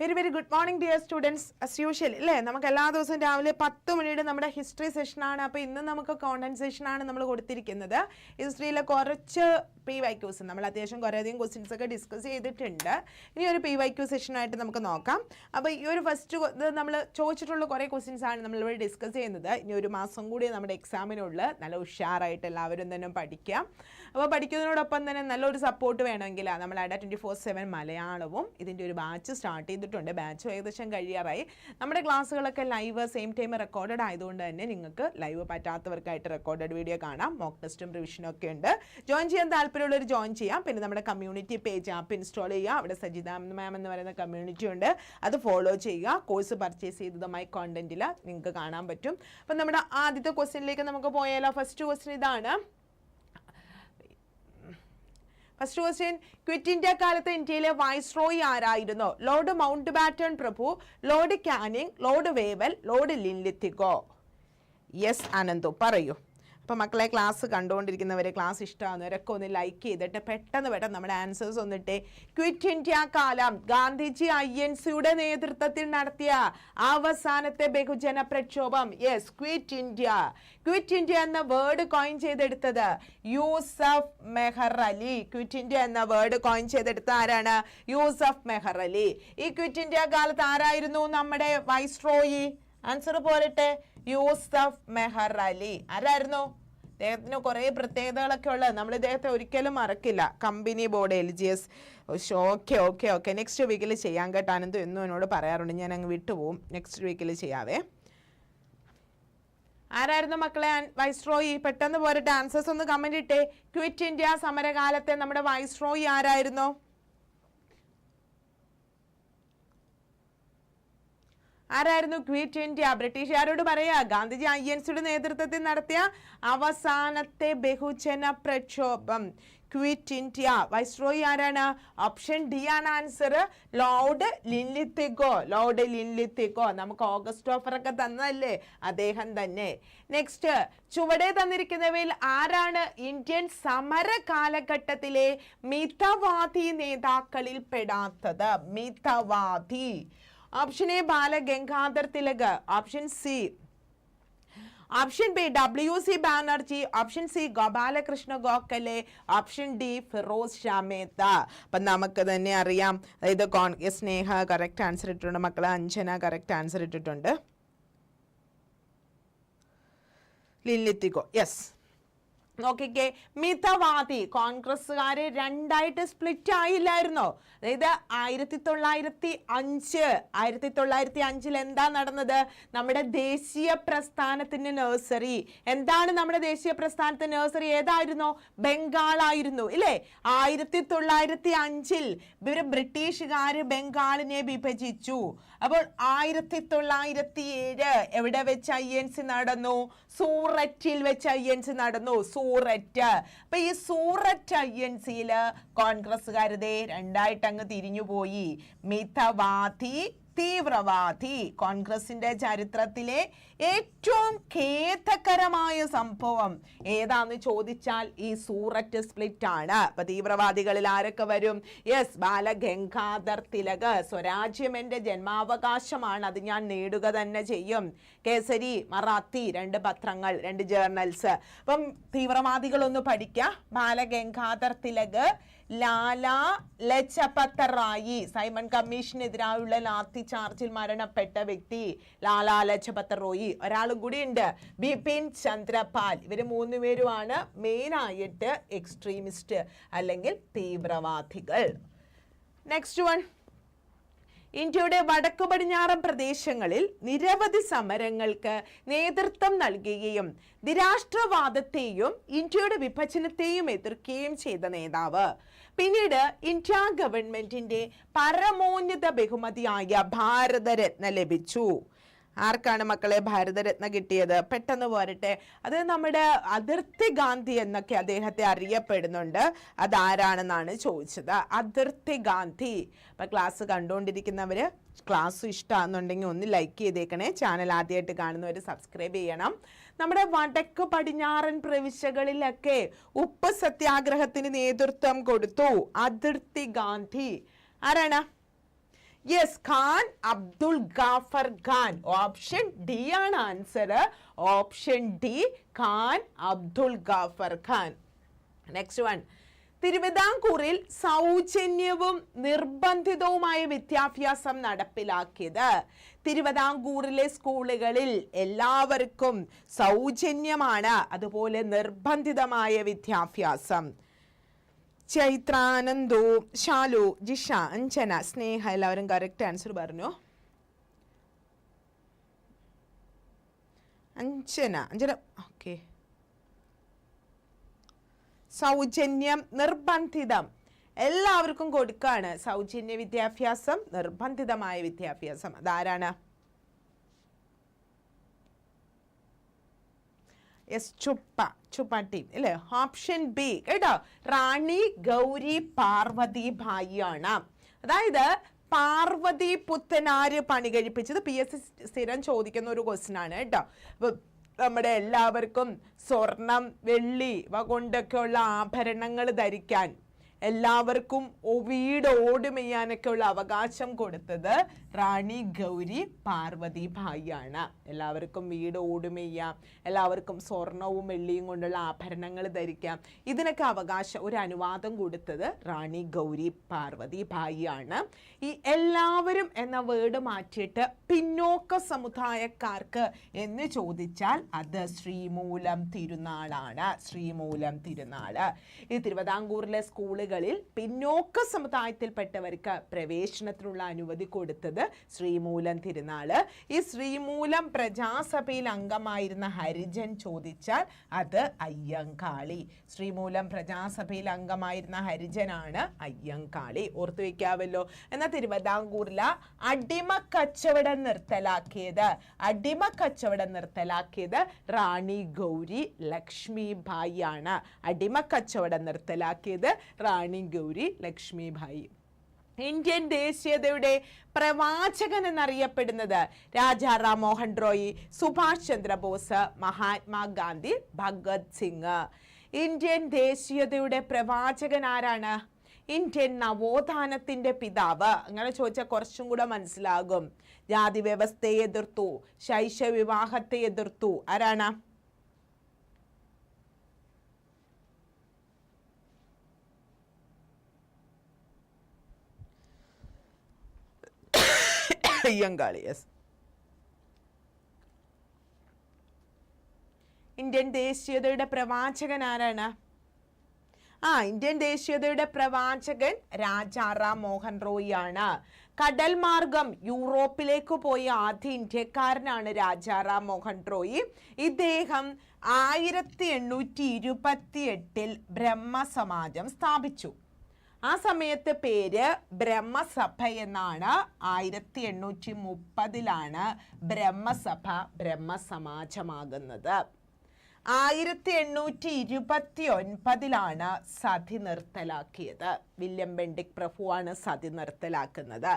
Very very good morning dear students as usual അല്ലേ നമുക്ക് എല്ലാ ദിവസവും രാവിലെ പത്ത് മണിയുടെ നമ്മുടെ ഹിസ്റ്ററി സെഷനാണ് അപ്പോൾ ഇന്ന് നമുക്ക് കോണ്ടൻസേഷൻ ആണ് നമ്മൾ കൊടുത്തിരിക്കുന്നത്. ഹിസ്റ്ററിയിലെ കുറച്ച് പി വൈ ക്യൂസ് നമ്മൾ അത്യാവശ്യം കുറേയധികം ക്വസ്റ്റ്യൻസ് ഒക്കെ ഡിസ്കസ് ചെയ്തിട്ടുണ്ട്. ഇനി ഒരു പി വൈ ക്യൂ സെഷനായിട്ട് നമുക്ക് നോക്കാം. അപ്പോൾ ഈ ഒരു ഫസ്റ്റ് ഇത് നമ്മൾ ചോദിച്ചിട്ടുള്ള കുറേ ക്വസ്റ്റ്യൻസ് ആണ് നമ്മളിവിടെ ഡിസ്കസ് ചെയ്യുന്നത്. ഇനി ഒരു മാസം കൂടി നമ്മുടെ എക്സാമിനുള്ള നല്ല ഉഷാറായിട്ട് എല്ലാവരും തന്നെ പഠിക്കാം. അപ്പോൾ പഠിക്കുന്നതിനോടൊപ്പം തന്നെ നല്ലൊരു സപ്പോർട്ട് വേണമെങ്കിൽ നമ്മൾ അഡ ട്വന്റി ഫോർ സെവൻ മലയാളവും ഇതിന്റെ ഒരു ബാച്ച് സ്റ്റാർട്ട് ചെയ്തിട്ടുണ്ട്. ബാച്ച് ഏകദേശം കഴിയാറായി. നമ്മുടെ ക്ലാസ്സുകളൊക്കെ ലൈവ് സെയിം ടൈം റെക്കോർഡഡ് ആയതുകൊണ്ട് തന്നെ നിങ്ങൾക്ക് ലൈവ് പറ്റാത്തവർക്കായിട്ട് റെക്കോർഡഡ് വീഡിയോ കാണാം. മോക്ക് ടെസ്റ്റും റിവിഷനും ഒക്കെ ഉണ്ട്. ജോയിൻ ചെയ്യാൻ താല്പര്യമുള്ളവർ ജോയിൻ ചെയ്യാം. പിന്നെ നമ്മുടെ കമ്മ്യൂണിറ്റി പേജ് ആപ്പ് ഇൻസ്റ്റാൾ ചെയ്യുക. അവിടെ സജിത മാം എന്ന് പറയുന്ന കമ്മ്യൂണിറ്റി ഉണ്ട്. അത് ഫോളോ ചെയ്യുക. കോഴ്സ് പർച്ചേസ് ചെയ്തതുമായി കോണ്ടന്റിൽ നിങ്ങൾക്ക് കാണാൻ പറ്റും. അപ്പം നമ്മുടെ ആദ്യത്തെ ക്വസ്റ്റ്യനിലേക്ക് നമുക്ക് പോയാലോ? ഫസ്റ്റ് ക്വസ്റ്റ്യൻ ഇതാണ്. ഫസ്റ്റ് ക്വസ്റ്റ്യൻ ക്വിറ്റ് ഇന്ത്യ കാലത്ത് ഇന്ത്യയിലെ വൈസ് റോയി ആരായിരുന്നു? ലോർഡ് മൗണ്ട് ബാറ്റൺ പ്രഭു Lord Canning Lord Wavell Lord Linlithgow yes Ananthu പറയൂ. അപ്പോൾ മക്കളെ ക്ലാസ് കണ്ടുകൊണ്ടിരിക്കുന്നവരെ ക്ലാസ് ഇഷ്ടമാകുന്നവരൊക്കെ ഒന്ന് ലൈക്ക് ചെയ്തിട്ട് പെട്ടെന്ന് പെട്ടെന്ന് നമ്മുടെ ആൻസേഴ്സ് ഒന്നിട്ട് ക്വിറ്റ് ഇന്ത്യ കാലം. ഗാന്ധിജി ഐ എൻ സിയുടെ നേതൃത്വത്തിൽ നടത്തിയ അവസാനത്തെ ബഹുജന പ്രക്ഷോഭം. Yes quit India quit India എന്ന വേർഡ് കോയിൻ ചെയ്തെടുത്തത് യൂസഫ് മെഹർ അലി. ക്വിറ്റ് ഇന്ത്യ എന്ന വേർഡ് കോയിൻ ചെയ്തെടുത്ത ആരാണ്? യൂസഫ് മെഹർ അലി. ഈ ക്വിറ്റ് ഇന്ത്യ കാലത്ത് ആരായിരുന്നു നമ്മുടെ വൈസ്രോയി ആൻസർ പോരട്ടെ. യൂസഫ് മെഹർ അലി. ആരായിരുന്നു? അദ്ദേഹത്തിന് കുറേ പ്രത്യേകതകളൊക്കെ ഉള്ളത്. നമ്മൾ ഇദ്ദേഹത്തെ ഒരിക്കലും മറക്കില്ല. Company board L G S okay okay okay next വീക്കിൽ ചെയ്യാൻ കേട്ടോ. അനന്തു എന്നും എന്നോട് പറയാറുണ്ട്. ഞാൻ അങ്ങ് വിട്ടുപോകും നെക്സ്റ്റ് വീക്കിൽ ചെയ്യാവേ. ആരായിരുന്നു മക്കളെ? വൈസ്രോയി പെട്ടെന്ന് പോരട്ടെ. ആൻസേഴ്സ് ഒന്ന് കമന്റ് ഇട്ടേ. ക്വിറ്റ് ഇന്ത്യ സമരകാലത്തെ നമ്മുടെ വൈസ്രോയി ആരായിരുന്നു? ആരായിരുന്നു ക്വിറ്റ് ഇന്ത്യ? ബ്രിട്ടീഷുകാരോട് പറയാ ഗാന്ധിജി ഐ എൻ സിയുടെ നേതൃത്വത്തിൽ നടത്തിയ അവസാനത്തെ ബഹുജന പ്രക്ഷോഭം. Quit India. വൈസ്രോയി ആരാണ്? ഓപ്ഷൻ ഡി ആണ് answer. Lord Linlithgow Lord Linlithgow നമുക്ക് ഓഗസ്റ്റ് ഓഫറൊക്കെ തന്നതല്ലേ? അദ്ദേഹം തന്നെ. നെക്സ്റ്റ് ചുവടെ തന്നിരിക്കുന്നവയിൽ ആരാണ് ഇന്ത്യൻ സമര കാലഘട്ടത്തിലെ മിതവാദി നേതാക്കളിൽ പെടാത്തത്? Mithavadi. Option A Balagangadhar Tilak option C option B W C Banerjee option C Gopalakrishna Gokhale option D Firoz Shah Mehta അപ്പം നമുക്ക് തന്നെ അറിയാം. അതായത് കോൺഗ്രസ് സ്നേഹ കറക്റ്റ് ആൻസർ ഇട്ടിട്ടുണ്ട്. മക്കളെ അഞ്ജന കറക്റ്റ് ആൻസർ ഇട്ടിട്ടുണ്ട്. ലില്ലിത്തിക്കോ. യെസ് നോക്കിക്കേ മിതവാദി കോൺഗ്രസ്സുകാര് രണ്ടായിട്ട് സ്പ്ലിറ്റ് ആയില്ലായിരുന്നോ? അതായത് ആയിരത്തി തൊള്ളായിരത്തി അഞ്ച് ആയിരത്തി തൊള്ളായിരത്തി അഞ്ചിൽ എന്താ നടന്നത്? നമ്മുടെ ദേശീയ പ്രസ്ഥാനത്തിന്റെ നഴ്സറി എന്താണ് നമ്മുടെ ദേശീയ പ്രസ്ഥാനത്തിന്റെ നഴ്സറി ഏതായിരുന്നോ? ബംഗാളായിരുന്നു ഇല്ലേ? ആയിരത്തി തൊള്ളായിരത്തി അഞ്ചിൽ ഇവർ ബ്രിട്ടീഷുകാർ ബംഗാളിനെ വിഭജിച്ചു. അപ്പോൾ ആയിരത്തി തൊള്ളായിരത്തി ഏഴ് എവിടെ വെച്ച് ഐ എൻ സി നടന്നു? സൂററ്റിൽ വെച്ച് ഐ എൻ സി നടന്നു. സൂററ്റ്. അപ്പൊ ഈ സൂററ്റ് ഐ എൻ സിയിൽ കോൺഗ്രസ്സുകാരതേ രണ്ടായിട്ട് അങ്ങ് തിരിഞ്ഞുപോയി മിതവാദി തീവ്രവാദി കോൺഗ്രസിന്റെ ചരിത്രത്തിലെ ഏറ്റവും ഖേദകരമായ സംഭവം ഏതാന്ന് ചോദിച്ചാൽ ഈ സൂററ്റ് സ്പ്ലിറ്റ് ആണ് അപ്പൊ തീവ്രവാദികളിൽ ആരൊക്കെ വരും? യെസ് ബാലഗംഗാധർ തിലക് സ്വരാജ്യം എന്റെ ജന്മാവകാശമാണ് അത് ഞാൻ നേടുക തന്നെ ചെയ്യും. കേസരി മറാത്തി രണ്ട് പത്രങ്ങൾ രണ്ട് ജേർണൽസ് അപ്പം തീവ്രവാദികളൊന്ന് പഠിക്കുക ബാലഗംഗാധർ തിലക് ലാല ലജപത് റായി സൈമൺ കമ്മീഷനെതിരായുള്ള ലാത്തി ചാർജിൽ മരണപ്പെട്ട വ്യക്തി ലാല ലജപത്ത റോയി ഒരാളും കൂടി ഉണ്ട്. ബിപിൻ ചന്ദ്രപാൽ. ഇവർ മൂന്നുപേരുമാണ് മെയിൻ ആയിട്ട് എക്സ്ട്രീമിസ്റ്റ് അല്ലെങ്കിൽ തീവ്രവാദികൾ. നെക്സ്റ്റ് വൺ ഇന്ത്യയുടെ വടക്കു പടിഞ്ഞാറൻ പ്രദേശങ്ങളിൽ നിരവധി സമരങ്ങൾക്ക് നേതൃത്വം നൽകുകയും നിരാഷ്ട്രവാദത്തെയും ഇന്ത്യയുടെ വിഭജനത്തെയും എതിർക്കുകയും ചെയ്ത നേതാവ്. പിന്നീട് ഇന്ത്യ ഗവൺമെന്റിന്റെ പരമോന്നത ബഹുമതിയായ ഭാരതരത്ന ലഭിച്ചു. ആർക്കാണ് മക്കളെ ഭാരതരത്ന കിട്ടിയത്? പെട്ടെന്ന് പോരട്ടെ. അത് നമ്മുടെ അതിർത്തി ഗാന്ധി എന്നൊക്കെ അദ്ദേഹത്തെ അറിയപ്പെടുന്നുണ്ട്. അതാരാണെന്നാണ് ചോദിച്ചത്. അതിർത്തി ഗാന്ധി. അപ്പൊ ക്ലാസ് കണ്ടുകൊണ്ടിരിക്കുന്നവർ ക്ലാസ് ഇഷ്ടമാണെന്നുണ്ടെങ്കിൽ ഒന്ന് ലൈക്ക് ചെയ്തേക്കണേ. ചാനൽ ആദ്യമായിട്ട് കാണുന്നവർ സബ്സ്ക്രൈബ് ചെയ്യണം. നമ്മുടെ വടക്ക് പടിഞ്ഞാറൻ പ്രവിശ്യകളിലൊക്കെ ഉപ്പ് സത്യാഗ്രഹത്തിന് നേതൃത്വം കൊടുത്തു. അതിർത്തി ഗാന്ധി. ആരാണ്? Yes Khan Abdul Ghaffar Khan option D ആണ് answer option D Khan Abdul Ghaffar Khan next one തിരുവിതാംകൂറിൽ സൗജന്യവും നിർബന്ധിതവുമായ വിദ്യാഭ്യാസം നടപ്പിലാക്കിയത്. തിരുവിതാംകൂറിലെ സ്കൂളുകളിൽ എല്ലാവർക്കും സൗജന്യമാണ്. അതുപോലെ നിർബന്ധിതമായ വിദ്യാഭ്യാസം. ചൈത്രാനന്ദു ശാലു ജിഷ അഞ്ചന സ്നേഹ എല്ലാവരും കറക്റ്റ് ആൻസർ പറഞ്ഞു? അഞ്ചന അഞ്ചന ഓക്കെ സൗജന്യം നിർബന്ധിതം. എല്ലാവർക്കും കൊടുക്കാണ് സൗജന്യ വിദ്യാഭ്യാസം നിർബന്ധിതമായ വിദ്യാഭ്യാസം. അതാരാണ്? യെസ് ചുപ്പ ചുപ്പ ടീം അല്ലേ? ഓപ്ഷൻ ബി കേട്ടോ? റാണി ഗൗരി പാർവതി ഭായിയാണ്. അതായത് പാർവതി പുത്തനാര് പണി കഴിപ്പിച്ചത്? പി എസ് സി സ്ഥിരം ചോദിക്കുന്ന ഒരു ക്വസ്റ്റ്യൻ ആണ് കേട്ടോ. നമ്മുടെ എല്ലാവർക്കും സ്വർണം വെള്ളി ഇവ കൊണ്ടൊക്കെയുള്ള ആഭരണങ്ങൾ ധരിക്കാൻ എല്ലാവർക്കും വീട് ഓടുമെയ്യാനൊക്കെ ഉള്ള അവകാശം കൊടുത്തത് റാണി ഗൗരി പാർവതി ഭായിയാണ്. എല്ലാവർക്കും വീട് ഓടുമെയ്യാം. എല്ലാവർക്കും സ്വർണവും വെള്ളിയും കൊണ്ടുള്ള ആഭരണങ്ങൾ ധരിക്കാം. ഇതിനൊക്കെ അവകാശം ഒരു അനുവാദം കൊടുത്തത് റാണി ഗൗരി പാർവതി ഭായിയാണ്. ഈ എല്ലാവരും എന്ന വേർഡ് മാറ്റിയിട്ട് പിന്നോക്ക സമുദായക്കാർക്ക് എന്ന് ചോദിച്ചാൽ അത് ശ്രീമൂലം തിരുനാളാണ്. ശ്രീമൂലം തിരുനാൾ. ഈ തിരുവിതാംകൂറിലെ സ്കൂളുകളിൽ പിന്നോക്ക സമുദായത്തിൽപ്പെട്ടവർക്ക് പ്രവേശനത്തിനുള്ള അനുമതി കൊടുത്തത് ശ്രീമൂലം തിരുനാൾ ഈ ശ്രീമൂലം പ്രജാസഭയിൽ അംഗമായിരുന്ന ഹരിജൻ ചോദിച്ചാൽ അത് അയ്യങ്കാളി. ശ്രീമൂലം പ്രജാസഭയിൽ അംഗമായിരുന്ന ഹരിജനാണ് അയ്യങ്കാളി. ഓർത്തു വയ്ക്കാവല്ലോ എന്നാൽ തിരുവിതാംകൂറില അടിമ കച്ചവടം നിർത്തലാക്കിയത് അടിമ കച്ചവടം നിർത്തലാക്കിയത് റാണി ഗൗരി ലക്ഷ്മിഭായി ആണ് അടിമ കച്ചവടം നിർത്തലാക്കിയത് റാണി ഗൗരി ലക്ഷ്മിഭായി. ഇന്ത്യൻ ദേശീയതയുടെ പ്രവാചകൻ എന്നറിയപ്പെടുന്നത് രാജാ റാം മോഹൻ റോയി സുഭാഷ് ചന്ദ്രബോസ് മഹാത്മാഗാന്ധി ഭഗത് സിംഗ്. ഇന്ത്യൻ ദേശീയതയുടെ പ്രവാചകൻ ആരാണ്? ഇന്ത്യൻ നവോത്ഥാനത്തിന്റെ പിതാവ്. അങ്ങനെ ചോദിച്ചാൽ കുറച്ചും കൂടെ മനസ്സിലാകും. ജാതി വ്യവസ്ഥയെ എതിർത്തു ശൈശവിവാഹത്തെ എതിർത്തു. ആരാണ്? അയ്യങ്കാളി യെസ് ഇന്ത്യൻ ദേശീയതയുടെ പ്രവാചകൻ ആരാണ്? ആ ഇന്ത്യൻ ദേശീയതയുടെ പ്രവാചകൻ രാജാറാം മോഹൻ റോയി ആണ്. കടൽ മാർഗം യൂറോപ്പിലേക്ക് പോയ ആദ്യ ഇന്ത്യക്കാരനാണ് രാജാറാം മോഹൻ റോയി. ഇദ്ദേഹം ആയിരത്തി എണ്ണൂറ്റി ഇരുപത്തി എട്ടിൽ ബ്രഹ്മസമാജം സ്ഥാപിച്ചു. ആ സമയത്ത് പേര് ബ്രഹ്മസഭ എന്നാണ്. ആയിരത്തി എണ്ണൂറ്റി മുപ്പതിലാണ് ബ്രഹ്മസഭ ബ്രഹ്മസമാജമാകുന്നത്. ആയിരത്തി എണ്ണൂറ്റി ഇരുപത്തി ഒൻപതിലാണ് സതി നിർത്തലാക്കിയത്. വില്യം ബെൻഡിക് പ്രഭുവാണ് സതി നിർത്തലാക്കുന്നത്.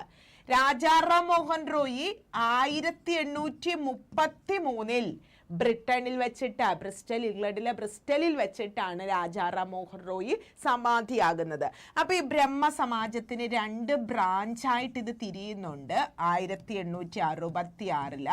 രാജാറാം മോഹൻ റോയി ആയിരത്തി എണ്ണൂറ്റി മുപ്പത്തി മൂന്നിൽ ബ്രിട്ടനിൽ വെച്ചിട്ട് ബ്രിസ്റ്റൽ ഇംഗ്ലണ്ടിലെ ബ്രിസ്റ്റലിൽ വെച്ചിട്ടാണ് രാജാറാം മോഹൻ റോയി സമാധിയാകുന്നത്. അപ്പൊ ഈ ബ്രഹ്മ സമാജത്തിന് രണ്ട് ബ്രാഞ്ചായിട്ട് ഇത് തിരിയുന്നുണ്ട്. ആയിരത്തി എണ്ണൂറ്റി അറുപത്തി ആറിൽ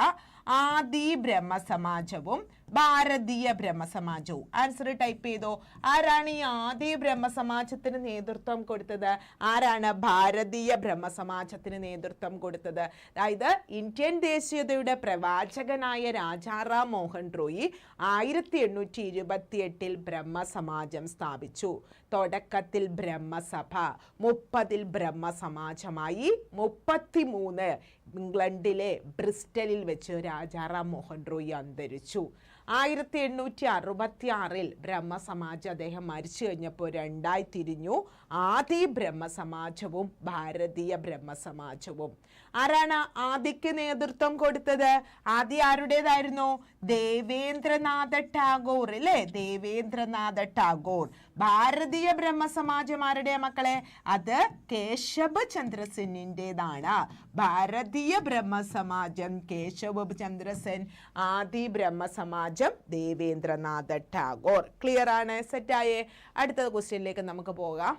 ആദി ബ്രഹ്മസമാജവും ഭാരതീയ ബ്രഹ്മസമാജവും. ആൻസർ ടൈപ്പ് ചെയ്തോ. ആരാണ് ഈ ആദ്യ ബ്രഹ്മസമാജത്തിന് നേതൃത്വം കൊടുത്തത്? ആരാണ് ഭാരതീയ ബ്രഹ്മസമാജത്തിന് നേതൃത്വം കൊടുത്തത്? അതായത് ഇന്ത്യൻ ദേശീയതയുടെ പ്രവാചകനായ രാജാറാം മോഹൻ റോയി ആയിരത്തി എണ്ണൂറ്റി ഇരുപത്തി എട്ടിൽ ബ്രഹ്മസമാജം സ്ഥാപിച്ചു. തുടക്കത്തിൽ ബ്രഹ്മസഭ മുപ്പതിൽ ബ്രഹ്മസമാജമായി മുപ്പത്തി മൂന്ന് ഇംഗ്ലണ്ടിലെ ബ്രിസ്റ്റലിൽ വെച്ച് രാജാറാം മോഹൻ റോയി അന്തരിച്ചു. ആയിരത്തി എണ്ണൂറ്റി അറുപത്തി ആറിൽ ബ്രഹ്മസമാജം അദ്ദേഹം മരിച്ചു കഴിഞ്ഞപ്പോൾ രണ്ടായി തിരിഞ്ഞു. ആദി ബ്രഹ്മസമാജവും ഭാരതീയ ബ്രഹ്മസമാജവും. ആരാണ് ആദിക്ക് നേതൃത്വം കൊടുത്തത്? ആദ്യ ആരുടേതായിരുന്നു? ദേവേന്ദ്രനാഥ ടാഗോർ അല്ലേ? ദേവേന്ദ്രനാഥ ടാഗോർ. ഭാരതീയ ബ്രഹ്മസമാജം ആരുടെ മക്കളെ അത് കേശവ ചന്ദ്രസെന്നിന്റെതാണ് ഭാരതീയ ബ്രഹ്മസമാജം കേശവ ചന്ദ്രസെൻ ആദി ബ്രഹ്മസമാജം ദേവേന്ദ്രനാഥ ടാഗോർ. ക്ലിയർ ആണ്? സെറ്റായേ അടുത്ത ക്വസ്റ്റ്യനിലേക്ക് നമുക്ക് പോകാം.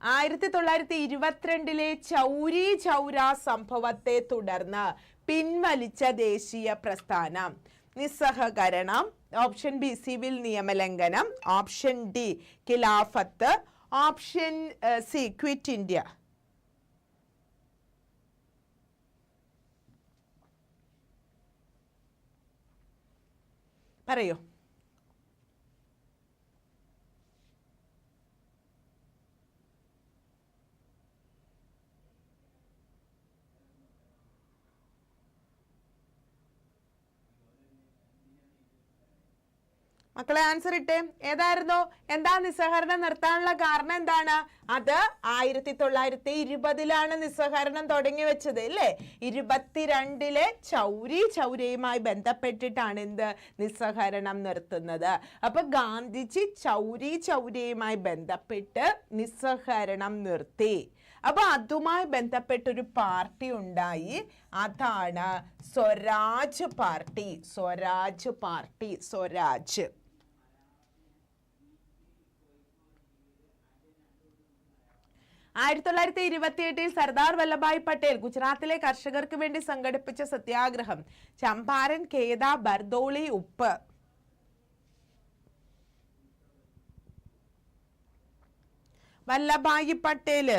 ആയിരത്തി തൊള്ളായിരത്തി ഇരുപത്തിരണ്ടിലെ ചൗരി ചൗര സംഭവത്തെ തുടർന്ന് പിൻവലിച്ച ദേശീയ പ്രസ്ഥാനം. നിസ്സഹകരണം ഓപ്ഷൻ ബി സിവിൽ നിയമലംഘനം option D Khilafat option C quit India. പറയൂ. മക്കളെ ആൻസർ ഇട്ടേ. ഏതായിരുന്നു? എന്താ നിസ്സഹരണം നിർത്താനുള്ള കാരണം എന്താണ്? അത് ആയിരത്തി തൊള്ളായിരത്തി ഇരുപതിലാണ് നിസ്സഹരണം തുടങ്ങി വെച്ചത് അല്ലേ? ഇരുപത്തിരണ്ടിലെ ചൗരി ചൗരയുമായി ബന്ധപ്പെട്ടിട്ടാണ് എന്ത്? നിസ്സഹരണം നിർത്തുന്നത്. അപ്പൊ ഗാന്ധിജി ചൗരി ചൗരയുമായി ബന്ധപ്പെട്ട് നിസ്സഹരണം നിർത്തി. അപ്പൊ അതുമായി ബന്ധപ്പെട്ടൊരു പാർട്ടി ഉണ്ടായി. അതാണ് സ്വരാജ് പാർട്ടി. സ്വരാജ് പാർട്ടി. സ്വരാജ്. ആയിരത്തി തൊള്ളായിരത്തി ഇരുപത്തി എട്ടിൽ സർദാർ വല്ലഭായ് പട്ടേൽ ഗുജറാത്തിലെ കർഷകർക്ക് വേണ്ടി സംഘടിപ്പിച്ച സത്യാഗ്രഹം. ചമ്പാരൻ കേദ ബർദോളി ഉപ്പ്. വല്ലഭായി പട്ടേൽ.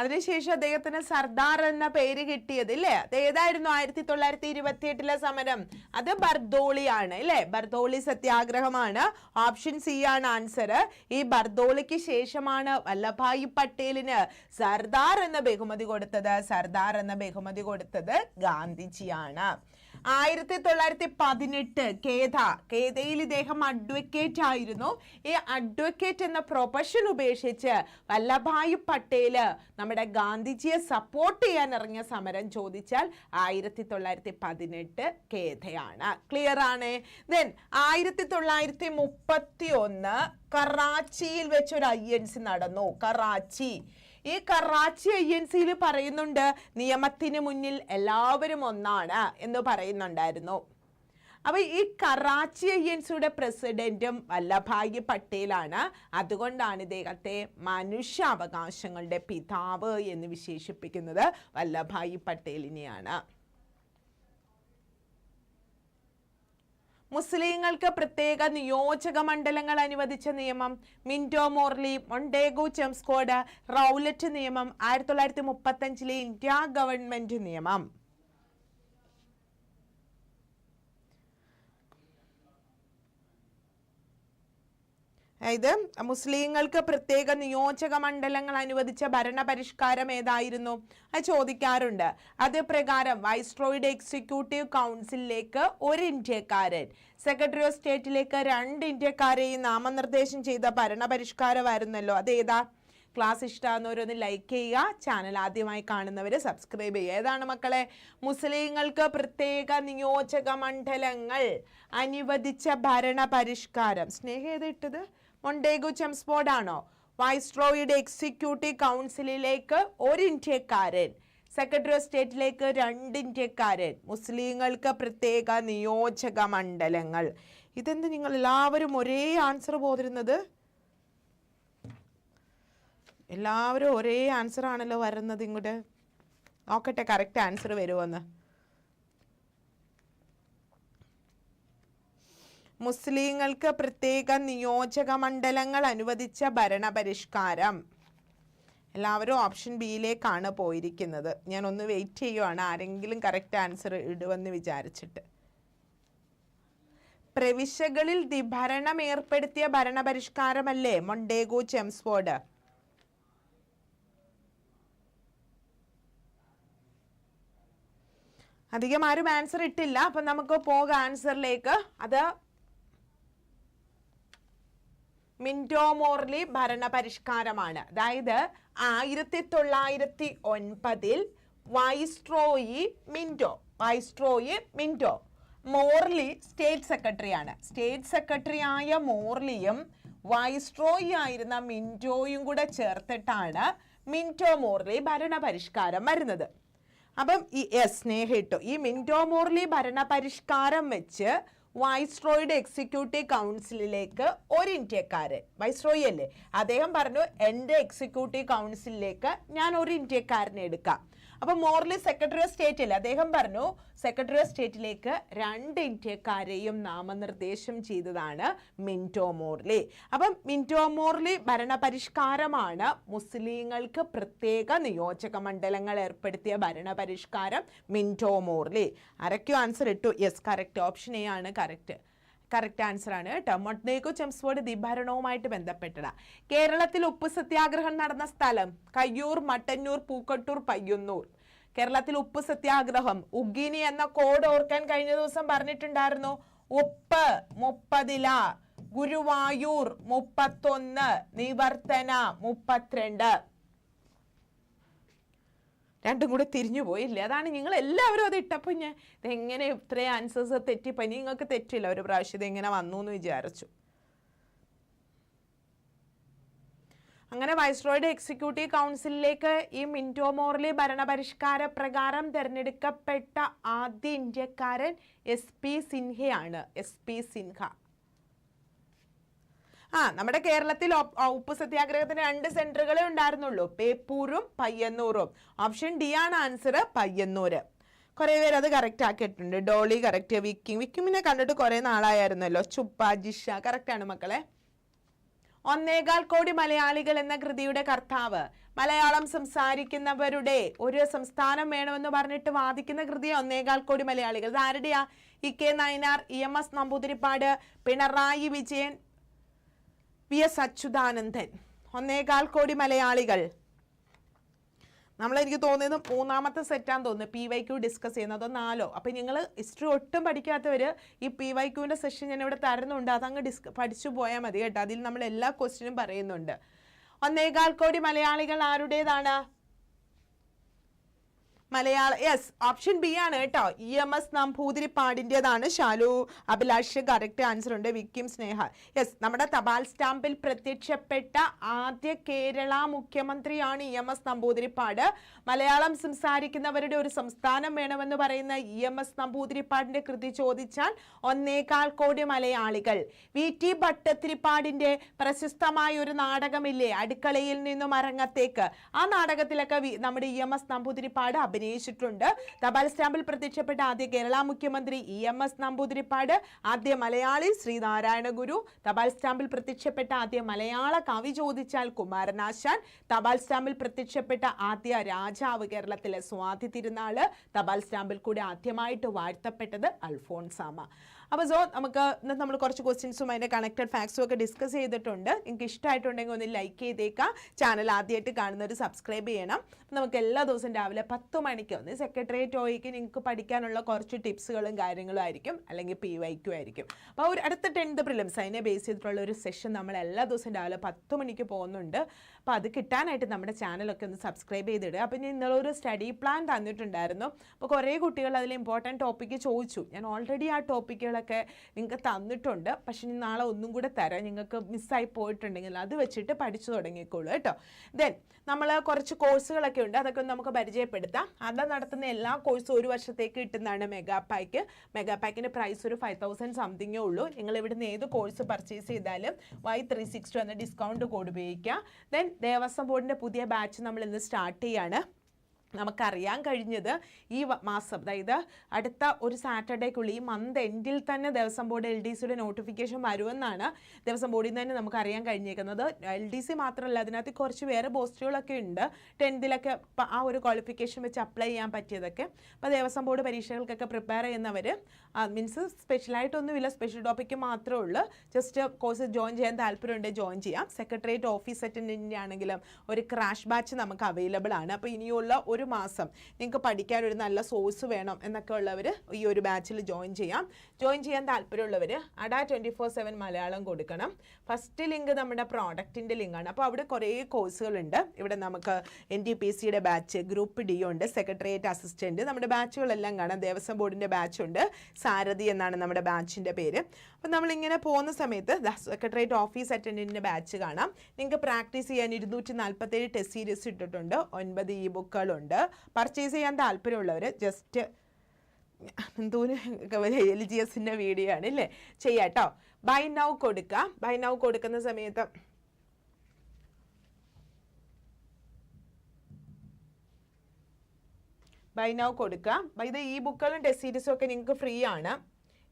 അതിനുശേഷം അദ്ദേഹത്തിന് സർദാർ എന്ന പേര് കിട്ടിയത് ഇല്ലേ? അത് ഏതായിരുന്നു? ആയിരത്തി തൊള്ളായിരത്തി ഇരുപത്തി എട്ടിലെ സമരം. അത് ബർദോളിയാണ് അല്ലേ ബർദോളി സത്യാഗ്രഹമാണ്. ഓപ്ഷൻ സി ആണ് ആൻസർ. ഈ ബർദോളിക്ക് ശേഷമാണ് വല്ലഭായ് പട്ടേലിന് സർദാർ എന്ന ബഹുമതി കൊടുത്തത്. സർദാർ എന്ന ബഹുമതി കൊടുത്തത് ഗാന്ധിജിയാണ്. ആയിരത്തി തൊള്ളായിരത്തി പതിനെട്ട് കേത കേതയിൽ ഇദ്ദേഹം അഡ്വക്കേറ്റ് ആയിരുന്നു. ഈ അഡ്വക്കേറ്റ് എന്ന പ്രൊഫഷൻ ഉപേക്ഷിച്ച് വല്ലഭായ് പട്ടേൽ നമ്മുടെ ഗാന്ധിജിയെ സപ്പോർട്ട് ചെയ്യാൻ ഇറങ്ങിയ സമരം ചോദിച്ചാൽ ആയിരത്തി തൊള്ളായിരത്തി പതിനെട്ട് കേതയാണ് ക്ലിയർ ആണ്? ദെൻ ആയിരത്തി തൊള്ളായിരത്തി മുപ്പത്തി ഒന്ന് കറാച്ചിയിൽ വെച്ചൊരു ഐ എൻ സി നടന്നു. കറാച്ചി. ഈ കറാച്ചി ഐ എൻ സിയിൽ പറയുന്നുണ്ട് നിയമത്തിന് മുന്നിൽ എല്ലാവരും ഒന്നാണ് എന്ന് പറയുന്നുണ്ടായിരുന്നു. അപ്പൊ ഈ കറാച്ചി ഐ എൻ സിയുടെ പ്രസിഡന്റും വല്ലഭായി പട്ടേലാണ്. അതുകൊണ്ടാണ് ഇദ്ദേഹത്തെ മനുഷ്യാവകാശങ്ങളുടെ പിതാവ് എന്ന് വിശേഷിപ്പിക്കുന്നത് വല്ലഭായി പട്ടേലിനെയാണ്. മുസ്ലിങ്ങൾക്ക് പ്രത്യേക നിയോജക മണ്ഡലങ്ങൾ അനുവദിച്ച നിയമം Minto Morley Montagu Chelmsford Rowlatt നിയമം ആയിരത്തി തൊള്ളായിരത്തി മുപ്പത്തഞ്ചിലെ ഇന്ത്യ ഗവൺമെന്റ് നിയമം. അതായത് മുസ്ലിങ്ങൾക്ക് പ്രത്യേക നിയോജക മണ്ഡലങ്ങൾ അനുവദിച്ച ഭരണപരിഷ്കാരം ഏതായിരുന്നു? അത് ചോദിക്കാറുണ്ട്. അത് പ്രകാരം വൈസ്ട്രോയുടെ എക്സിക്യൂട്ടീവ് കൗൺസിലിലേക്ക് ഒരു ഇന്ത്യക്കാരൻ സെക്രട്ടറി ഓഫ് സ്റ്റേറ്റിലേക്ക് രണ്ട് ഇന്ത്യക്കാരെയും നാമനിർദ്ദേശം ചെയ്ത ഭരണപരിഷ്കാരമായിരുന്നല്ലോ. അതേതാ ക്ലാസ് ഇഷ്ടമാകുന്നവരൊന്ന് ലൈക്ക് ചെയ്യുക. ചാനൽ ആദ്യമായി കാണുന്നവർ സബ്സ്ക്രൈബ് ചെയ്യുക. ഏതാണ് മക്കളെ? മുസ്ലിങ്ങൾക്ക് പ്രത്യേക നിയോജക മണ്ഡലങ്ങൾ അനുവദിച്ച ഭരണ പരിഷ്കാരം സ്നേഹം ഏതിട്ടത് മൊണ്ടേഗു ആണോ വൈസ്ട്രോയുടെ എക്സിക്യൂട്ടീവ് കൗൺസിലിലേക്ക് ഒരു ഇന്ത്യക്കാരൻ. സെക്രട്ടറി ഓഫ് സ്റ്റേറ്റിലേക്ക് രണ്ട് ഇന്ത്യക്കാരൻ. മുസ്ലിങ്ങൾക്ക് പ്രത്യേക നിയോജക മണ്ഡലങ്ങൾ. ഇതെന്ത് നിങ്ങൾ എല്ലാവരും ഒരേ ആൻസർ പോതിരുന്നത് എല്ലാവരും ഒരേ ആൻസർ ആണല്ലോ വരുന്നത് ഇങ്ങോട്ട്. നോക്കട്ടെ കറക്റ്റ് ആൻസർ വരുമോന്ന് മുസ്ലിങ്ങൾക്ക് പ്രത്യേക നിയോജക മണ്ഡലങ്ങൾ അനുവദിച്ച ഭരണപരിഷ്കാരം. എല്ലാവരും ഓപ്ഷൻ ബിയിലേക്കാണ് പോയിരിക്കുന്നത്. ഞാൻ ഒന്ന് വെയിറ്റ് ചെയ്യുവാണ്. ആരെങ്കിലും കറക്റ്റ് ആൻസർ ഇടുവെന്ന് വിചാരിച്ചിട്ട്. പ്രവിശ്യകളിൽ ഭരണം ഏർപ്പെടുത്തിയ ഭരണപരിഷ്കാരമല്ലേ? Montagu Chelmsford. അധികം ആരും ആൻസർ ഇട്ടില്ല. അപ്പൊ നമുക്ക് പോകാം ആൻസറിലേക്ക് അത് മിന്റോ മോർലി ഭരണപരിഷ്കാരമാണ്. അതായത് ആയിരത്തി തൊള്ളായിരത്തി ഒൻപതിൽ viceroy Minto viceroy Minto Morley state സെക്രട്ടറിയാണ്. സ്റ്റേറ്റ് സെക്രട്ടറി ആയ മോർലിയും വൈസ്ട്രോയി ആയിരുന്ന മിന്റോയും കൂടെ ചേർത്തിട്ടാണ് മിന്റോ മോർലി ഭരണപരിഷ്കാരം വരുന്നത്. അപ്പം ഈ എസ് സ്നേഹ ഇട്ടു. ഈ മിന്റോ മോർലി ഭരണപരിഷ്കാരം വെച്ച് വൈസ്രോയുടെ എക്സിക്യൂട്ടീവ് കൗൺസിലിലേക്ക് ഒരു ഇന്ത്യക്കാരൻ. വൈസ്രോയി അല്ലേ? അദ്ദേഹം പറഞ്ഞു എന്റെ എക്സിക്യൂട്ടീവ് കൗൺസിലിലേക്ക് ഞാൻ ഒരു ഇന്ത്യക്കാരനെ എടുക്കാം. അപ്പൊ മോർലി സെക്രട്ടറി ഓഫ് സ്റ്റേറ്റ് അല്ലേ? അദ്ദേഹം പറഞ്ഞു സെക്രട്ടറി ഓഫ് സ്റ്റേറ്റിലേക്ക് രണ്ട് ഇന്ത്യക്കാരെയും നാമനിർദ്ദേശം ചെയ്തതാണ് മിന്റോ മോർലി. അപ്പം മിന്റോ മോർലി ഭരണപരിഷ്കാരമാണ്. മുസ്ലിങ്ങൾക്ക് പ്രത്യേക നിയോജക മണ്ഡലങ്ങൾ ഏർപ്പെടുത്തിയ ഭരണപരിഷ്കാരം മിന്റോ മോർലി. ആരൊക്കെയോ ആൻസർ ഇട്ടു. യെസ് കറക്റ്റ് ഓപ്ഷൻ എ ആണ് കറക്റ്റ് കറക്റ്റ് ആൻസർ ആണ് കേട്ടോ. മൊട്നേക്കോ ദി ദ്വിഭരണവുമായിട്ട് ബന്ധപ്പെട്ടതാ. കേരളത്തിൽ ഉപ്പ് സത്യാഗ്രഹം നടന്ന സ്ഥലം കയ്യൂർ മട്ടന്നൂർ പൂക്കട്ടൂർ പയ്യന്നൂർ. കേരളത്തിൽ ഉപ്പ് സത്യാഗ്രഹം. ഉഗിനി എന്ന കോഡ് ഓർക്കാൻ കഴിഞ്ഞ ദിവസം പറഞ്ഞിട്ടുണ്ടായിരുന്നു. ഉപ്പ് മുപ്പതില ഗുരുവായൂർ മുപ്പത്തൊന്ന് നിവർത്തന മുപ്പത്തിരണ്ട്. രണ്ടും കൂടെ തിരിഞ്ഞു പോയില്ലേ? അതാണ് നിങ്ങൾ എല്ലാവരും അത് ഇട്ടപ്പോൾ ഞാൻ ഇതെങ്ങനെ ഇത്രയും ആൻസേഴ്സ് തെറ്റിപ്പോയി നിങ്ങൾക്ക് തെറ്റില്ല. ഒരു പ്രാവശ്യം ഇതെങ്ങനെ വന്നു എന്ന് വിചാരിച്ചു. അങ്ങനെ വൈസ്രോയുടെ എക്സിക്യൂട്ടീവ് കൗൺസിലിലേക്ക് ഈ മിന്റോ മോർലി ഭരണപരിഷ്കാര പ്രകാരം തിരഞ്ഞെടുക്കപ്പെട്ട ആദ്യ ഇന്ത്യക്കാരൻ എസ് പി സിൻഹയാണ് എസ് പി സിൻഹ ആ നമ്മുടെ കേരളത്തിൽ ഉപ്പ് സത്യാഗ്രഹത്തിന് രണ്ട് സെന്ററുകളെ ഉണ്ടായിരുന്നുള്ളൂ. പേപ്പൂരും പയ്യന്നൂറും. ഓപ്ഷൻ ഡി ആണ് ആൻസർ പയ്യന്നൂര്. കുറെ പേര് അത് കറക്റ്റ് ആക്കിയിട്ടുണ്ട്. ഡോളി കറക്റ്റ് വിക്കിം. വിക്കിമിനെ കണ്ടിട്ട് കുറെ നാളായിരുന്നല്ലോ ചുപ്പ ജിഷ കറക്റ്റ് ആണ് മക്കളെ. ഒന്നേകാൽ കോടി മലയാളികൾ എന്ന കൃതിയുടെ കർത്താവ്. മലയാളം സംസാരിക്കുന്നവരുടെ ഒരു സംസ്ഥാനം വേണമെന്ന് പറഞ്ഞിട്ട് വാദിക്കുന്ന കൃതി ഒന്നേകാൽ കോടി മലയാളികൾ. ഇത് ആരുടെയാ? E K Nayanar E M S Namboodiripad Pinarayi Vijayan V S Achuthanandan. ഒന്നേകാൽ കോടി മലയാളികൾ. നമ്മളെനിക്ക് തോന്നിയത് മൂന്നാമത്തെ സെറ്റാന്ന് തോന്നുന്നു. പി വൈ ക്യു ഡിസ്കസ് ചെയ്യുന്നത് അതോ നാലോ? അപ്പം നിങ്ങൾ ഹിസ്റ്ററി ഒട്ടും പഠിക്കാത്തവർ ഈ പി വൈ ക്യുവിന്റെ സെഷൻ ഞാൻ ഇവിടെ തരുന്നുണ്ട്. അതങ്ങ് ഡിസ്ക പഠിച്ചു പോയാൽ മതി കേട്ടോ. അതിൽ നമ്മൾ എല്ലാ ക്വസ്റ്റിനും പറയുന്നുണ്ട്. ഒന്നേകാൽ കോടി മലയാളികൾ ആരുടേതാണ്? മലയാള യെസ് ഓപ്ഷൻ ബി ആണ് കേട്ടോ. ഇ എം എസ് നമ്പൂതിരിപ്പാടിന്റെതാണ് ശാലു അഭിലാഷ് കറക്റ്റ് ആൻസർ ഉണ്ട്. വിക്കിം സ്നേഹ. യെസ് നമ്മുടെ തപാൽ സ്റ്റാമ്പിൽ പ്രത്യക്ഷപ്പെട്ട ആദ്യ കേരള മുഖ്യമന്ത്രിയാണ് E M S Namboodiripad Malayalam സംസാരിക്കുന്നവരുടെ ഒരു സംസ്ഥാനം വേണമെന്ന് പറയുന്ന ഇ എം എസ് നമ്പൂതിരിപ്പാടിന്റെ കൃതി ചോദിച്ചാൽ ഒന്നേകാൽ കോടി മലയാളികൾ. വി. ടി. ഭട്ടത്തിരിപ്പാടിന്റെ പ്രശസ്തമായ ഒരു നാടകമില്ലേ? അടുക്കളയിൽ നിന്നും അരങ്ങത്തേക്ക്. ആ നാടകത്തിലൊക്കെ നമ്മുടെ ഇ എം എസ് നമ്പൂതിരിപ്പാട് അഭിനയിച്ചിട്ടുണ്ട്. തപാൽ സ്റ്റാമ്പിൽ പ്രത്യക്ഷപ്പെട്ട ആദ്യ കേരള മുഖ്യമന്ത്രി ഇ എം എസ് നമ്പൂതിരിപ്പാട് ആദ്യ മലയാളി ശ്രീനാരായണ ഗുരു തപാൽ സ്റ്റാമ്പിൽ പ്രത്യക്ഷപ്പെട്ട ആദ്യ മലയാള കവി ചോദിച്ചാൽ കുമാരനാശാൻ തപാൽ സ്റ്റാമ്പിൽ പ്രത്യക്ഷപ്പെട്ട ആദ്യ രാജാവ് കേരളത്തിലെ സ്വാതി തിരുനാൾ തപാൽ സ്റ്റാമ്പിൽ കൂടി ആദ്യമായിട്ട് വാഴ്ത്തപ്പെട്ടത് അൽഫോൺസാമ അപ്പോൾ സോ നമുക്ക് ഇന്നത്തെ നമ്മൾ കുറച്ച് ക്വസ്റ്റ്യൻസും അതിന്റെ കണക്റ്റഡ് ഫാക്ട്സും ഒക്കെ ഡിസ്കസ് ചെയ്തിട്ടുണ്ട്. നിങ്ങൾക്ക് ഇഷ്ടമായിട്ടുണ്ടെങ്കിൽ ഒന്ന് ലൈക്ക് ചെയ്തേക്കാം. ചാനൽ ആദ്യമായിട്ട് കാണുന്നവർ സബ്സ്ക്രൈബ് ചെയ്യണം. നമുക്ക് എല്ലാ ദിവസവും രാവിലെ പത്ത് മണിക്ക് ഒന്ന് സെക്രട്ടേറിയറ്റ് ഒയ്ക്ക് നിങ്ങൾക്ക് പഠിക്കാനുള്ള കുറച്ച് ടിപ്സുകളും കാര്യങ്ങളും ആയിരിക്കും. അല്ലെങ്കിൽ പി വൈക്കും ആയിരിക്കും. അപ്പോൾ ഒരു അടുത്ത ടെൻത്ത് പ്രിലിംസ് അതിനെ ബേസ് ചെയ്തിട്ടുള്ള ഒരു സെഷൻ നമ്മൾ എല്ലാ ദിവസവും രാവിലെ പത്ത് മണിക്ക് പോകുന്നുണ്ട്. അപ്പോൾ അത് കിട്ടാനായിട്ട് നമ്മുടെ ചാനലൊക്കെ ഒന്ന് സബ്സ്ക്രൈബ് ചെയ്തിടുക. അപ്പോൾ ഞാൻ ഇന്നലെ ഒരു സ്റ്റഡി പ്ലാൻ തന്നിട്ടുണ്ടായിരുന്നു. അപ്പോൾ കുറേ കുട്ടികൾ അതിൽ ഇമ്പോർട്ടന്റ് ടോപ്പിക്ക് ചോദിച്ചു. ഞാൻ ഓൾറെഡി ആ ടോപ്പിക്കുകളൊക്കെ നിങ്ങൾക്ക് തന്നിട്ടുണ്ട്. പക്ഷേ ഞാൻ നാളെ ഒന്നും കൂടെ തരാം. നിങ്ങൾക്ക് മിസ്സായി പോയിട്ടുണ്ടെങ്കിൽ അത് വെച്ചിട്ട് പഠിച്ചു തുടങ്ങിക്കോളൂ കേട്ടോ. ദെൻ നമ്മൾ കുറച്ച് കോഴ്സുകളൊക്കെ ഉണ്ട്. അതൊക്കെ ഒന്ന് നമുക്ക് പരിചയപ്പെടുത്താം. അത് നടത്തുന്ന എല്ലാ കോഴ്സും ഒരു വർഷത്തേക്ക് കിട്ടുന്നതാണ് മെഗാ പാക്ക് മെഗാ പാക്കിന്റെ പ്രൈസ് ഒരു ഫൈവ് തൗസൻഡ് സംതിങ്ങേ ഉള്ളൂ. നിങ്ങൾ ഇവിടുന്ന് ഏത് കോഴ്സ് പർച്ചേസ് ചെയ്താലും വൈ ത്രീ സിക്സ്റ്റി എന്ന ഡിസ്കൗണ്ട് കോഡ് ഉപയോഗിക്കുക ദെൻ ദേവസ്വം ബോർഡിന്റെ പുതിയ ബാച്ച് നമ്മൾ ഇന്ന് സ്റ്റാർട്ട് ചെയ്യാണ്. നമുക്കറിയാൻ കഴിഞ്ഞത് ഈ മാസം അതായത് അടുത്ത ഒരു സാറ്റർഡേക്കുള്ളിൽ ഈ മന്ത് എൻഡിൽ തന്നെ ദേവസ്വം ബോർഡ് എൽ ഡി സിയുടെ നോട്ടിഫിക്കേഷൻ വരുമെന്നാണ് ദേവസ്വം ബോർഡിൽ നിന്ന് തന്നെ നമുക്കറിയാൻ കഴിഞ്ഞേക്കുന്നത്. എൽ ഡി സി മാത്രമല്ല അതിനകത്ത് കുറച്ച് വേറെ പോസ്റ്റുകളൊക്കെ ഉണ്ട്. ടെൻത്തിലൊക്കെ ആ ഒരു ക്വാളിഫിക്കേഷൻ വെച്ച് അപ്ലൈ ചെയ്യാൻ പറ്റിയതൊക്കെ. അപ്പോൾ ദേവസ്വം ബോർഡ് പരീക്ഷകൾക്കൊക്കെ പ്രിപ്പയർ ചെയ്യുന്നവർ മീൻസ് സ്പെഷ്യലായിട്ടൊന്നുമില്ല സ്പെഷ്യൽ ടോപ്പിക്ക് മാത്രമേ ഉള്ളൂ. ജസ്റ്റ് കോഴ്സ് ജോയിൻ ചെയ്യാൻ താല്പര്യമുണ്ടെങ്കിൽ ജോയിൻ ചെയ്യാം. സെക്രട്ടേറിയറ്റ് ഓഫീസ് അറ്റൻഡന്റിന്റെ ആണെങ്കിലും ഒരു ക്രാഷ് ബാച്ച് നമുക്ക് അവൈലബിൾ ആണ്. അപ്പോൾ ഇനിയുള്ള ഒരു ഒരു മാസം നിങ്ങൾക്ക് പഠിക്കാൻ ഒരു നല്ല സോഴ്സ് വേണം എന്നൊക്കെ ഉള്ളവർ ഈ ഒരു ബാച്ചിൽ ജോയിൻ ചെയ്യാം. ജോയിൻ ചെയ്യാൻ താല്പര്യമുള്ളവർ അടാ ട്വന്റി ഫോർ സെവൻ മലയാളം കൊടുക്കണം. ഫസ്റ്റ് ലിങ്ക് നമ്മുടെ പ്രോഡക്റ്റിന്റെ ലിങ്കാണ് അപ്പോൾ അവിടെ കുറേ കോഴ്സുകളുണ്ട് ഇവിടെ നമുക്ക് എൻ ടി പി സിയുടെ ബാച്ച് ഗ്രൂപ്പ് ഡി ഉണ്ട് സെക്രട്ടേറിയറ്റ് അസിസ്റ്റന്റ് നമ്മുടെ ബാച്ചുകളെല്ലാം കാണാം. ദേവസ്വം ബോർഡിന്റെ ബാച്ചുണ്ട് സാരഥി എന്നാണ് നമ്മുടെ ബാച്ചിന്റെ പേര്. അപ്പം നമ്മളിങ്ങനെ പോകുന്ന സമയത്ത് സെക്രട്ടേറിയറ്റ് ഓഫീസ് അറ്റൻഡന്റിന്റെ ബാച്ച് കാണാം. നിങ്ങൾക്ക് പ്രാക്ടീസ് ചെയ്യാൻ ഇരുന്നൂറ്റി നാൽപ്പത്തേഴ് ടെസ്റ്റ് സീരീസ് ഇട്ടിട്ടുണ്ട്. ഒൻപത് ഇ ബുക്കുകളുണ്ട് പർച്ചേസ് ചെയ്യാൻ താല്പര്യമുള്ളവർ ജസ്റ്റ് എന്തോ എൽ ജി എസിന്റെ വീഡിയോ ആണ് അല്ലേ ചെയ്യാട്ടോ ബൈ നൗ കൊടുക്കുക ബൈ നൗ കൊടുക്കുന്ന സമയത്ത് ബൈ നൗ കൊടുക്കുക ബൈ ഇത് ഈ ബുക്കുകളും ടെസ്റ്റ് സീരീസും ഒക്കെ നിങ്ങൾക്ക് ഫ്രീ ആണ്.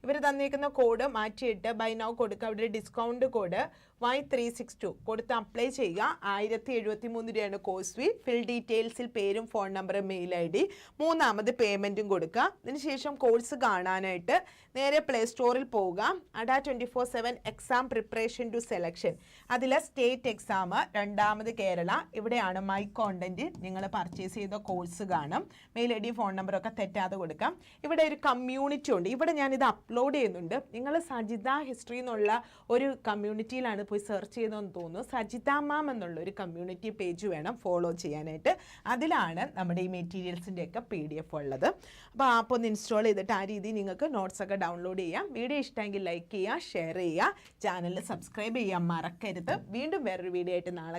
ഇവർ തന്നിരിക്കുന്ന കോഡ് മാറ്റിയിട്ട് ബൈ നൗ കൊടുക്കുക അവിടെ discount code Y three six two കൊടുത്ത് അപ്ലൈ ചെയ്യുക. ആയിരത്തി എഴുപത്തി മൂന്ന് രൂപയാണ് കോഴ്സ് ഫീ ഫിൽ ഡീറ്റെയിൽസിൽ പേരും ഫോൺ നമ്പറും മെയിൽ ഐ ഡി മൂന്നാമത് പേയ്മെന്റും കൊടുക്കുക. അതിനുശേഷം കോഴ്സ് കാണാനായിട്ട് നേരെ പ്ലേ സ്റ്റോറിൽ പോവുക. Adda twenty four seven exam preparation to selection അതിലെ സ്റ്റേറ്റ് എക്സാം രണ്ടാമത് കേരള. ഇവിടെയാണ് മൈ കോണ്ടന്റ് നിങ്ങൾ പർച്ചേസ് ചെയ്ത കോഴ്സ് കാണും. മെയിൽ ഐ ഡി ഫോൺ നമ്പറൊക്കെ തെറ്റാതെ കൊടുക്കാം. ഇവിടെ ഒരു കമ്മ്യൂണിറ്റി ഉണ്ട്. ഇവിടെ ഞാനിത് അപ്ലോഡ് ചെയ്യുന്നുണ്ട്. നിങ്ങൾ സജിത ഹിസ്റ്ററി എന്നുള്ള ഒരു കമ്മ്യൂണിറ്റിയിലാണ് പോയി സെർച്ച് ചെയ്തോന്ന് തോന്നുന്നു. സജിത മാം എന്നുള്ള ഒരു കമ്മ്യൂണിറ്റി പേജ് വേണം ഫോളോ ചെയ്യാനായിട്ട്. അതിലാണ് നമ്മുടെ ഈ മെറ്റീരിയൽസിന്റെ ഒക്കെ പി ഡി എഫ് ഉള്ളത്. അപ്പോൾ ആപ്പ് ഒന്ന് ഇൻസ്റ്റാൾ ചെയ്തിട്ട് ആ രീതി നിങ്ങൾക്ക് നോട്ട്സ് ഒക്കെ ഡൗൺലോഡ് ചെയ്യാം. വീഡിയോ ഇഷ്ടമെങ്കിൽ ലൈക്ക് ചെയ്യുക ഷെയർ ചെയ്യുക. ചാനൽ സബ്സ്ക്രൈബ് ചെയ്യാൻ മറക്കരുത്. വീണ്ടും വേറൊരു വീഡിയോ ആയിട്ട് നാളെ